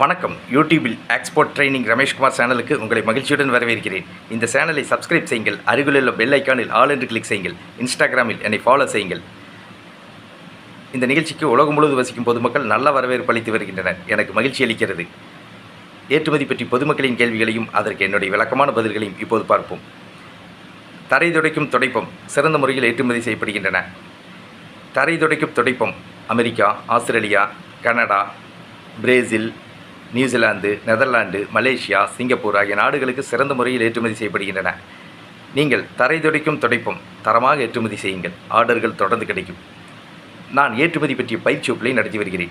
வணக்கம். யூடியூபில் export training Rameshkumar சேனலுக்கு உங்களை மகிழ்ச்சியுடன் வரவேற்கிறேன். இந்த சேனலை சப்ஸ்கிரைப் செய்யுங்கள். அருகிலுள்ள பெல் ஐக்கானில் ஆல் என்று கிளிக் செய்யுங்கள். இன்ஸ்டாகிராமில் என்னை ஃபாலோ செய்யுங்கள். இந்த நிகழ்ச்சிக்கு உலகம் முழுவதும் வசிக்கும் பொதுமக்கள் நல்ல வரவேற்பு அளித்து வருகின்றனர். எனக்கு மகிழ்ச்சி அளிக்கிறது. ஏற்றுமதி பற்றி பொதுமக்களின் கேள்விகளையும் அதற்கு என்னுடைய விளக்கமான பதில்களையும் இப்போது பார்ப்போம். தரை துடைக்கும் துடைப்பம் சிறந்த முறையில் ஏற்றுமதி செய்யப்படுகின்றன. தரை துடைக்கும் துடைப்பம் America Australia Canada Brazil New Zealand Netherlands Malaysia Singapore ஆகிய நாடுகளுக்கு சிறந்த முறையில் ஏற்றுமதி செய்யப்படுகின்றன. நீங்கள் தரை துடைக்கும் துடைப்பும் தரமாக ஏற்றுமதி செய்யுங்கள். ஆர்டர்கள் தொடர்ந்து கிடைக்கும். நான் ஏற்றுமதி பற்றிய பயிற்சி நடத்தி வருகிறேன்.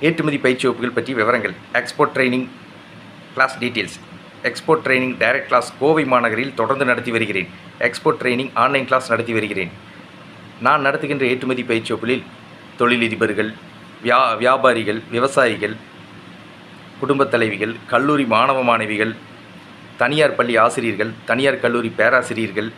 ஏற்றுமதி பயிற்சி வகுப்புகள் பற்றி விவரங்கள் export training class details export training direct class Kovai மாநகரில் தொடர்ந்து நடத்தி வருகிறேன். எக்ஸ்போர்ட் ட்ரைனிங் ஆன்லைன் கிளாஸ் நடத்தி வருகிறேன். நான் நடத்துகின்ற ஏற்றுமதி பயிற்சி வகுப்புகளில் தொழிலதிபர்கள் வியா வியாபாரிகள் விவசாயிகள் குடும்பத் தலைவிகள் கல்லூரி மாணவ மாணவிகள் தனியார் பள்ளி ஆசிரியர்கள் தனியார் கல்லூரி பேராசிரியர்கள்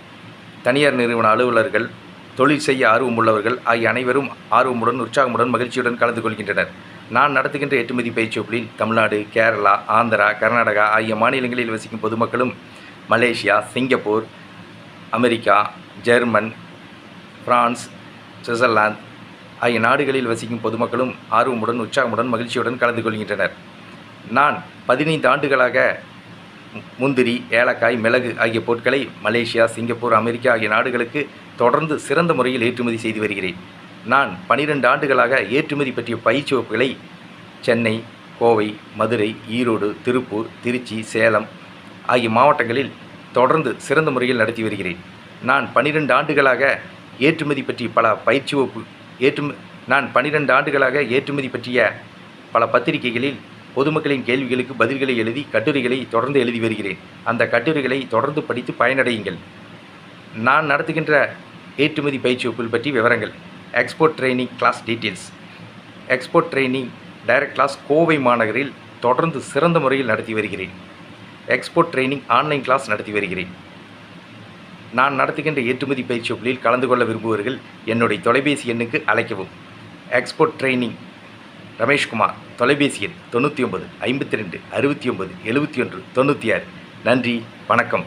தனியார் நிறுவன அலுவலர்கள் தொழில் செய்ய ஆர்வமுள்ளவர்கள் ஆகிய அனைவரும் ஆர்வமுடன் உற்சாகமுடன் மகிழ்ச்சியுடன் கலந்து கொள்கின்றனர். நான் நடத்துகின்ற ஏற்றுமதி பயிற்சி தமிழ்நாடு கேரளா ஆந்திரா கர்நாடகா ஆகிய மாநிலங்களில் வசிக்கும் பொதுமக்களும் Malaysia Singapore America German France Switzerland ஆகிய நாடுகளில் வசிக்கும் பொதுமக்களும் ஆர்வமுடன் உற்சாகமுடன் மகிழ்ச்சியுடன் கலந்து கொள்கின்றனர். நான் பதினைந்து ஆண்டுகளாக முந்திரி ஏலக்காய் மிளகு ஆகிய பொருட்களை மலேசியா சிங்கப்பூர் அமெரிக்கா ஆகிய நாடுகளுக்கு தொடர்ந்து சிறந்த முறையில் ஏற்றுமதி செய்து வருகிறேன். நான் பனிரெண்டு ஆண்டுகளாக ஏற்றுமதி பற்றிய பயிற்சி வகுப்புகளை சென்னை கோவை மதுரை ஈரோடு திருப்பூர் திருச்சி சேலம் ஆகிய மாவட்டங்களில் தொடர்ந்து சிறந்த முறையில் நடத்தி வருகிறேன். நான் பனிரெண்டு ஆண்டுகளாக ஏற்றுமதி பற்றிய பல பயிற்சி வகுப்பு ஏற்றும நான் பனிரெண்டு ஆண்டுகளாக ஏற்றுமதி பற்றிய பல பத்திரிகைகளில் பொதுமக்களின் கேள்விகளுக்கு பதில்களை எழுதி கட்டுரைகளை தொடர்ந்து எழுதி வருகிறேன். அந்த கட்டுரைகளை தொடர்ந்து படித்து பயனடையுங்கள். நான் நடத்துகின்ற ஏற்றுமதி பயிற்சி வகுப்புகள் பற்றி விவரங்கள். Export training class details export training direct class Kovai மாநகரில் தொடர்ந்து சிறந்த முறையில் நடத்தி வருகிறேன். எக்ஸ்போர்ட் ட்ரைனிங் ஆன்லைன் கிளாஸ் நடத்தி வருகிறேன். நான் நடத்துகின்ற ஏற்றுமதி பயிற்சி வகுப்புகளில் கலந்து கொள்ள விரும்புவர்கள் என்னுடைய தொலைபேசி எண்ணுக்கு அழைக்கவும். எக்ஸ்போர்ட் ட்ரைனிங் ரமேஷ்குமார் தொலைபேசி எண் தொண்ணூற்றி ஒன்பது ஐம்பத்தி ரெண்டு அறுபத்தி ஒன்பது எழுபத்தி ஒன்று தொண்ணூற்றி ஆறு. நன்றி வணக்கம்.